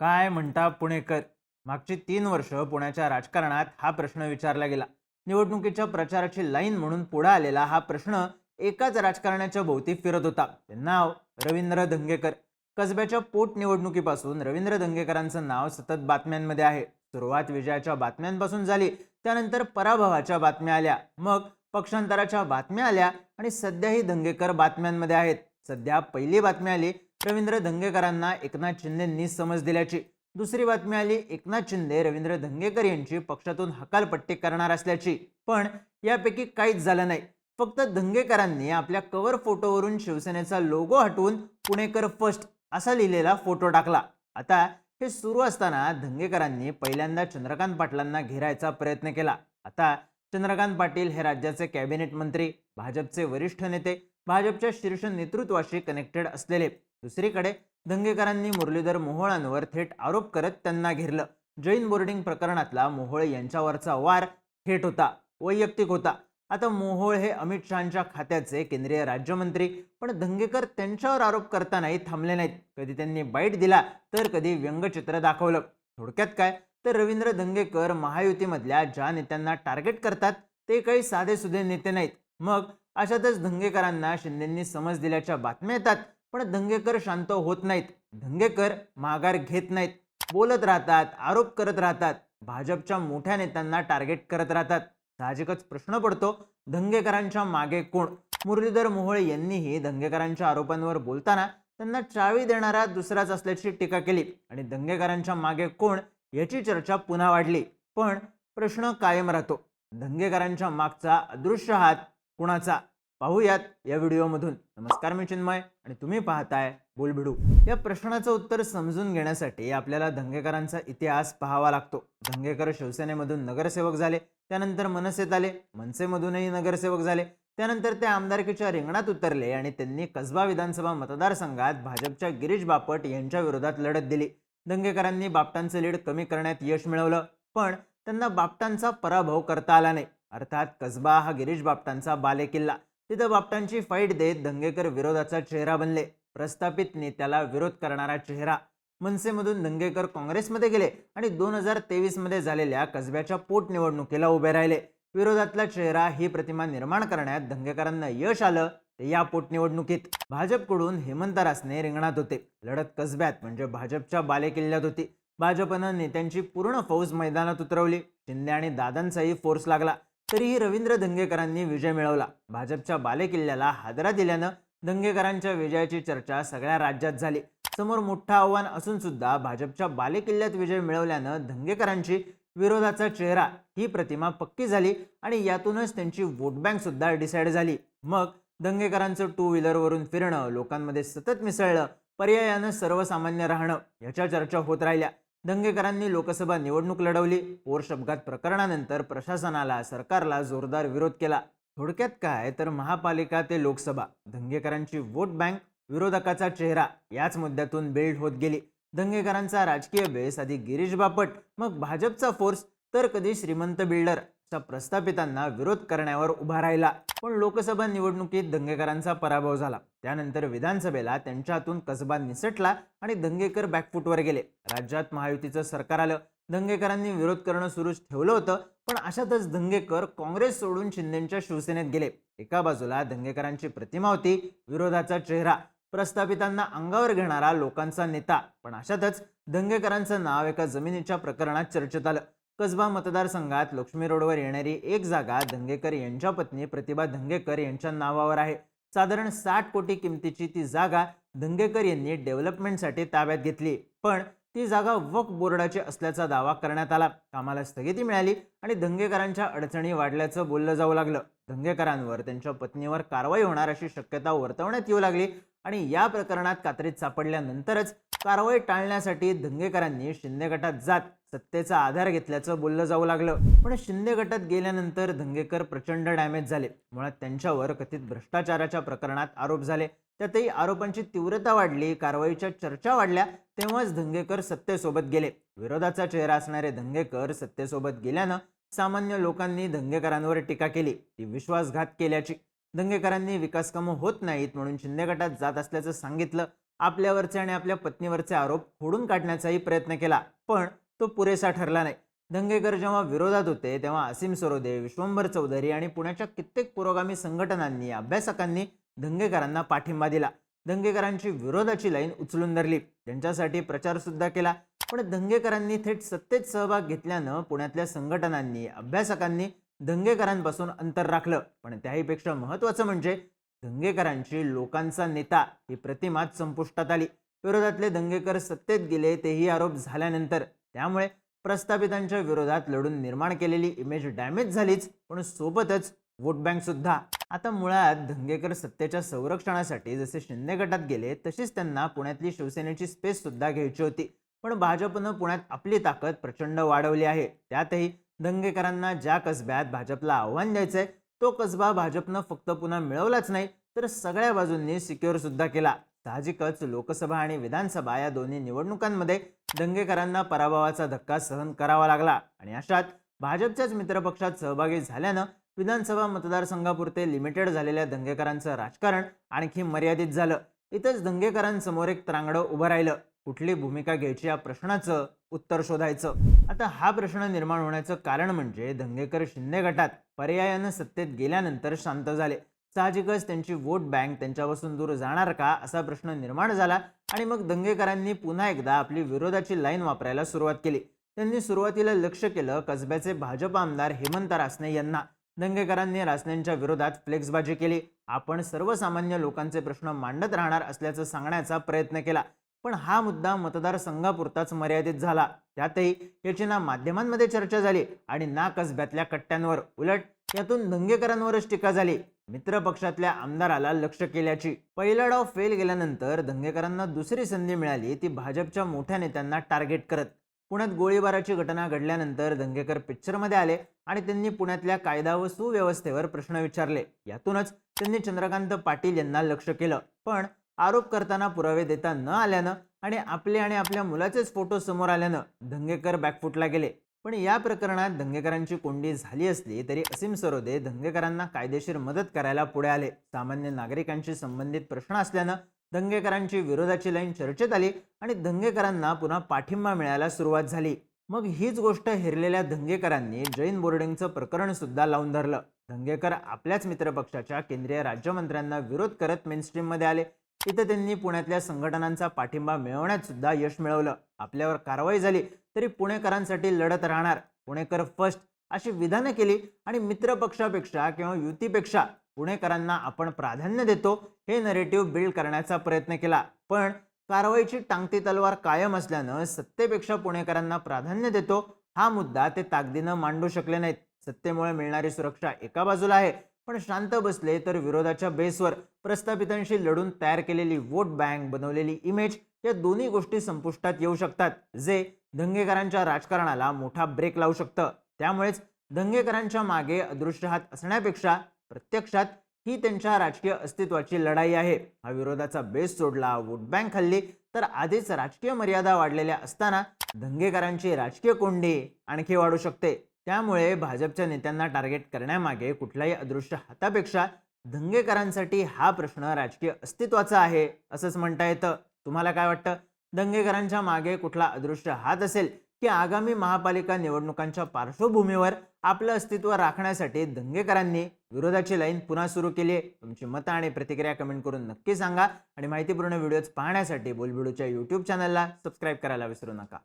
काय म्हणता पुणेकर? मागची तीन वर्ष पुण्याच्या राजकारणात हा प्रश्न विचारला गेला. निवडणुकीच्या प्रचाराची लाईन म्हणून पुढे आलेला हा प्रश्न एकाच राजकारणाच्या भोवती फिरत होता. ते नाव रवींद्र धंगेकर. कसब्याच्या पोटनिवडणुकीपासून रवींद्र धंगेकरांचं नाव सतत बातम्यांमध्ये आहे. सुरुवात विजयाच्या बातम्यांपासून झाली. त्यानंतर पराभवाच्या बातम्या आल्या. मग पक्षांतराच्या बातम्या आल्या आणि सध्याही धंगेकर बातम्यांमध्ये आहेत. सध्या पहिली बातमी आली रवींद्र धंगेकरांना एकनाथ शिंदेंनी समज दिल्याची दुसरी बातमी आली एकनाथ शिंदे रवींद्र धंगेकर यांची पक्षातून हकालपट्टी करणार असल्याची. पण यापैकी काहीच झालं नाही. फक्त धंगेकरांनी आपल्या कव्हर फोटोवरून शिवसेनेचा लोगो हटवून पुणेकर फर्स्ट असा लिहिलेला फोटो टाकला. आता हे सुरू असताना धंगेकरांनी पहिल्यांदा चंद्रकांत पाटलांना घेरायचा प्रयत्न केला. आता चंद्रकांत पाटील हे राज्याचे कॅबिनेट मंत्री भाजपचे वरिष्ठ नेते भाजपच्या शीर्ष नेतृत्वाशी कनेक्टेड असलेले. दुसरीकडे दंगेकरांनी मुरलीधर मोहोळांवर थेट आरोप करत त्यांना घेरलं. जैन बोर्डिंग प्रकरणातला मोहोळ यांच्यावरचा वार थेट होता वैयक्तिक होता. आता मोहोळ हे अमित शहाच्या खात्याचे केंद्रीय राज्यमंत्री पण दंगेकर त्यांच्यावर आरोप करतानाही थांबले नाहीत. कधी त्यांनी बाईट दिला तर कधी व्यंगचित्र दाखवलं. थोडक्यात काय? तर रवींद्र दंगेकर महायुतीमधल्या ज्या नेत्यांना टार्गेट करतात ते काही साधेसुधे नेते नाहीत. मग अशातच दंगेकरांना शिंदेंनी समज दिल्याच्या बातम्या येतात. पण दंगेकर शांत होत नाहीत. दंगेकर माघार घेत नाहीत. बोलत राहतात आरोप करत राहतात. भाजपच्या मोठ्या नेत्यांना टार्गेट करत राहतात. साहजिकच प्रश्न पडतो दंगेकरांच्या मागे कोण? मुरलीधर मोहोळे यांनीही दंगेकरांच्या आरोपांवर बोलताना त्यांना चावी देणारा दुसराच असल्याची टीका केली. आणि दंगेकरांच्या मागे कोण? याची चर्चा पुन्हा वाढली. पण प्रश्न कायम राहतो. दंगेकरांच्या मागचा अदृश्य हात कुणाचा? पाहूयात या व्हिडिओमधून. नमस्कार मी चिन्मय आणि तुम्ही पाहताय बोलभिडू या प्रश्नाचं उत्तर समजून घेण्यासाठी आपल्याला दंगेकरांचा इतिहास पाहावा लागतो. धंगेकर शिवसेनेमधून नगरसेवक झाले त्यानंतर मनसेत आले मनसेमधूनही नगरसेवक झाले त्यानंतर ते आमदारकीच्या रिंगणात उतरले आणि त्यांनी कसबा विधानसभा मतदारसंघात भाजपच्या गिरीश बापट यांच्या विरोधात लढत दिली. दंगेकरांनी बापटांचं लीड कमी करण्यात यश मिळवलं पण त्यांना बापटांचा पराभव करता आला नाही. अर्थात कसबा हा गिरीश बापटांचा बालेकिल्ला. तिथं बापटांची फाईट देत दंगेकर विरोधाचा चेहरा बनले. प्रस्थापित नेत्याला विरोध करणारा चेहरा. मनसेमधून दंगेकर काँग्रेसमध्ये गेले आणि दोन हजार तेवीसमध्ये झालेल्या कसब्याच्या पोटनिवडणुकीला उभे राहिले. विरोधातला चेहरा ही प्रतिमा निर्माण करण्यात दंगेकरांना यश आलं ते या पोटनिवडणुकीत. भाजपकडून हेमंत रासने रिंगणात होते. लढत कसब्यात म्हणजे भाजपच्या बालेकिल्ल्यात होती. भाजपनं नेत्यांची पूर्ण फौज मैदानात उतरवली. शिंदे आणि दादांचाही फोर्स लागला. तरीही रवींद्र दंगेकरांनी विजय मिळवला. भाजपच्या बालेकिल्ल्याला हादरा दिल्यानं दंगेकरांच्या विजयाची चर्चा सगळ्या राज्यात झाली. समोर मोठं आव्हान असून सुद्धा भाजपच्या बालेकिल्ल्यात विजय मिळवल्यानं दंगेकरांची विरोधाचा चेहरा ही प्रतिमा पक्की झाली आणि यातूनच त्यांची वोट बँक सुद्धा डिसाईड झाली. मग दंगेकरांचं टू व्हीलरवरून फिरणं लोकांमध्ये सतत मिसळलं पर्यायानं सर्वसामान्य राहणं याच्या चर्चा होत राहिल्या. दंगेकरांनी लोकसभा निवडणूक लढवली. पोर्श अपघात प्रकरणानंतर प्रशासनाला सरकारला जोरदार विरोध केला. थोडक्यात काय? तर महापालिका ते लोकसभा. दंगेकरांची वोट बँक विरोधकाचा चेहरा. याच मुद्द्यातून बिल्ड होत गेली. दंगेकरांचा राजकीय बेस आधी गिरीश बापट मग भाजपचा फोर्स तर कधी श्रीमंत बिल्डर. अशा प्रस्थापितांना विरोध करण्यावर उभा राहिला. पण लोकसभा निवडणुकीत दंगेकरांचा पराभव झाला. त्यानंतर विधानसभेला त्यांच्या हातून कसबा निसटला आणि दंगेकर बॅकफुटवर गेले. राज्यात महायुतीचं सरकार आलं. दंगेकरांनी विरोध करणं सुरूच ठेवलं होतं पण अशातच दंगेकर काँग्रेस सोडून शिंदेच्या शिवसेनेत गेले. एका बाजूला दंगेकरांची प्रतिमा होती विरोधाचा चेहरा प्रस्थापितांना अंगावर घेणारा लोकांचा नेता. पण अशातच दंगेकरांचं नाव एका जमिनीच्या प्रकरणात चर्चेत आलं. कसबा मतदारसंघात लक्ष्मी रोडवर येणारी एक जागा दंगेकर यांच्या पत्नी प्रतिभा दंगेकर यांच्या नावावर आहे. साधारण साठ कोटी किमतीची ती जागा दंगेकर यांनी डेव्हलपमेंटसाठी ताब्यात घेतली. पण ती जागा वक्फ बोर्डाची असल्याचा दावा करण्यात आला. कामाला स्थगिती मिळाली आणि दंगेकरांच्या अडचणी वाढल्याचं बोललं जाऊ लागलं. दंगेकरांवर त्यांच्या पत्नीवर कारवाई होणार अशी शक्यता वर्तवण्यात येऊ लागली. आणि या प्रकरणात कात्रीत सापडल्यानंतरच कारवाई टाळण्यासाठी दंगेकरांनी शिंदे गटात जात सत्तेचा आधार घेतल्याचं बोललं जाऊ लागलं. पण शिंदे गटात गेल्यानंतर दंगेकर प्रचंड डॅमेज झाले. मुळात त्यांच्यावर कथित भ्रष्टाचाराच्या प्रकरणात आरोप झाले. त्यातही आरोपांची तीव्रता वाढली कारवाईच्या चर्चा वाढल्या तेव्हाच दंगेकर सत्तेसोबत गेले. विरोधाचा चेहरा असणारे दंगेकर सत्तेसोबत गेल्यानं सामान्य लोकांनी दंगेकरांवर टीका केली. ती विश्वासघात केल्याची. दंगेकरांनी विकासकामं होत नाहीत म्हणून शिंदे गटात जात असल्याचं सांगितलं. आपल्यावरचे आणि आपल्या पत्नीवरचे आरोप खोडून काढण्याचाही प्रयत्न केला पण तो पुरेसा ठरला नाही. दंगेकर जेव्हा विरोधात होते तेव्हा असीम सरोदे विश्वंभर चौधरी आणि पुण्याच्या कित्येक पुरोगामी संघटनांनी अभ्यासकांनी दंगेकरांना पाठिंबा दिला. दंगेकरांची विरोधाची लाईन उचलून धरली. त्यांच्यासाठी प्रचार सुद्धा केला. पण दंगेकरांनी थेट सत्तेत सहभाग घेतल्यानं पुण्यातल्या संघटनांनी अभ्यासकांनी दंगेकरांपासून अंतर राखलं. पण त्याहीपेक्षा महत्त्वाचं म्हणजे दंगेकरांची लोकांचा नेता ही प्रतिमाच संपुष्टात आली. विरोधातले दंगेकर सत्तेत गेले तेही आरोप झाल्यानंतर त्यामुळे प्रस्थापितांच्या विरोधात लढून निर्माण केलेली इमेज डॅमेज झालीच पण सोबतच वोट बँक सुद्धा. आता मुळात दंगेकर सत्तेच्या संरक्षणासाठी जसे शिंदे गटात गेले तशीच त्यांना पुण्यातली शिवसेनेची स्पेस सुद्धा घ्यायची होती. पण भाजपनं पुण्यात आपली ताकद प्रचंड वाढवली आहे. त्यातही दंगेकरांना ज्या कसब्यात भाजपला आव्हान द्यायचं आहे तो कसबा भाजपनं फक्त पुन्हा मिळवलाच नाही तर सगळ्या बाजूंनी सिक्युअर सुद्धा केला. साहजिकच लोकसभा आणि विधानसभा या दोन्ही निवडणुकांमध्ये दंगेकरांना पराभवाचा धक्का सहन करावा लागला. आणि अशात भाजपच्याच मित्रपक्षात सहभागी झाल्यानं विधानसभा मतदारसंघापुरते लिमिटेड झालेल्या दंगेकरांचं राजकारण आणखी मर्यादित झालं. इथंच दंगेकरांसमोर एक त्रांगडं उभं राहिलं. कुठली भूमिका घ्यायची या प्रश्नाचं उत्तर शोधायचं. आता हा प्रश्न निर्माण होण्याचं कारण म्हणजे दंगेकर शिंदे गटात पर्यायानं सत्तेत गेल्यानंतर शांत झाले. साहजिकच त्यांची वोट बँक त्यांच्यापासून दूर जाणार का असा प्रश्न निर्माण झाला आणि मग दंगेकरांनी पुन्हा एकदा आपली विरोधाची लाईन वापरायला सुरुवात केली. त्यांनी सुरुवातीला लक्ष केलं कसब्याचे भाजप आमदार हेमंत रासने यांना. दंगेकरांनी रासनेंच्या विरोधात फ्लेक्सबाजी केली. आपण सर्वसामान्य लोकांचे प्रश्न मांडत राहणार असल्याचं सांगण्याचा प्रयत्न केला. पण हा मुद्दा मतदारसंघापुरताच मर्यादित झाला. त्यातही याची ना माध्यमांमध्ये चर्चा झाली आणि ना कसब्यातल्या कट्ट्यांवर उलट यातून दंगेकरांवरच टीका झाली. मित्र पक्षातल्या आमदाराला लक्ष केल्याची पहिला डाव फेल गेल्यानंतर दंगेकरांना दुसरी संधी मिळाली ती भाजपच्या मोठ्या नेत्यांना टार्गेट करत. पुण्यात गोळीबाराची घटना घडल्यानंतर दंगेकर पिक्चरमध्ये आले आणि त्यांनी पुण्यातल्या कायदा व सुव्यवस्थेवर प्रश्न विचारले. यातूनच त्यांनी चंद्रकांत पाटील यांना लक्ष केलं. पण आरोप करताना पुरावे देता न आल्यानं आणि आपले आणि आपल्या मुलाचेच फोटो समोर आल्यानं धंगेकर बॅकफुटला गेले. पण या प्रकरणात दंगेकरांची कोंडी झाली असली तरी असीम सरोदे दंगेकरांना कायदेशीर मदत करायला पुढे आले. सामान्य नागरिकांशी संबंधित प्रश्न असल्यानं दंगेकरांची विरोधाची लाईन चर्चेत आली आणि दंगेकरांना पुन्हा पाठिंबा मिळायला सुरुवात झाली. मग हीच गोष्ट हेरलेल्या दंगेकरांनी जैन बोर्डिंगचं प्रकरण सुद्धा लावून धरलं. दंगेकर आपल्याच मित्रपक्षाच्या केंद्रीय राज्यमंत्र्यांना विरोध करत मेनस्ट्रीममध्ये आले. इथं त्यांनी पुण्यातल्या संघटनांचा पाठिंबा मिळवण्यात सुद्धा यश मिळवलं. आपल्यावर कारवाई झाली तरी पुणेकरांसाठी लढत राहणार. पुणेकर फर्स्ट अशी विधानं केली आणि मित्रपक्षापेक्षा किंवा युतीपेक्षा पुणेकरांना आपण प्राधान्य देतो हे नरेटिव्ह बिल्ड करण्याचा प्रयत्न केला. पण कारवाईची टांगती तलवार कायम असल्यानं सत्तेपेक्षा पुणेकरांना प्राधान्य देतो हा मुद्दा ते ताकदीनं मांडू शकले नाहीत. सत्तेमुळे मिळणारी सुरक्षा एका बाजूला आहे पण शांत बसले तर विरोधाच्या बेसवर प्रस्थापितांशी लढून तयार केलेली वोट बँक बनवलेली इमेज या दोन्ही गोष्टी संपुष्टात येऊ शकतात जे दंगेकरांच्या राजकारणाला मोठा ब्रेक लावू शकतं. त्यामुळेच दंगेकरांच्या मागे अदृश्य हात असण्यापेक्षा प्रत्यक्षात ही त्यांच्या राजकीय अस्तित्वाची लढाई आहे. हा विरोधाचा बेस सोडला वोट बँक हल्ली तर आधीच राजकीय मर्यादा वाढलेल्या असताना दंगेकरांची राजकीय कोंडी आणखी वाढू शकते. त्यामुळे भाजपच्या नेत्यांना टार्गेट करण्यामागे कुठल्याही अदृश्य हातापेक्षा दंगेकरांसाठी हा प्रश्न राजकीय अस्तित्वाचा आहे असंच म्हणता येतं. तुम्हाला काय वाटतं? दंगेकरांच्या मागे कुठला अदृश्य हात असेल की आगामी महापालिका निवडणुकांच्या पार्श्वभूमीवर आपलं अस्तित्व राखण्यासाठी दंगेकरांनी विरोधाची लाईन पुन्हा सुरू केली आहे? तुमची मतं आणि प्रतिक्रिया कमेंट करून नक्की सांगा. आणि माहितीपूर्ण व्हिडिओज पाहण्यासाठी बोलबिडूच्या यूट्यूब चॅनलला सबस्क्राईब करायला विसरू नका.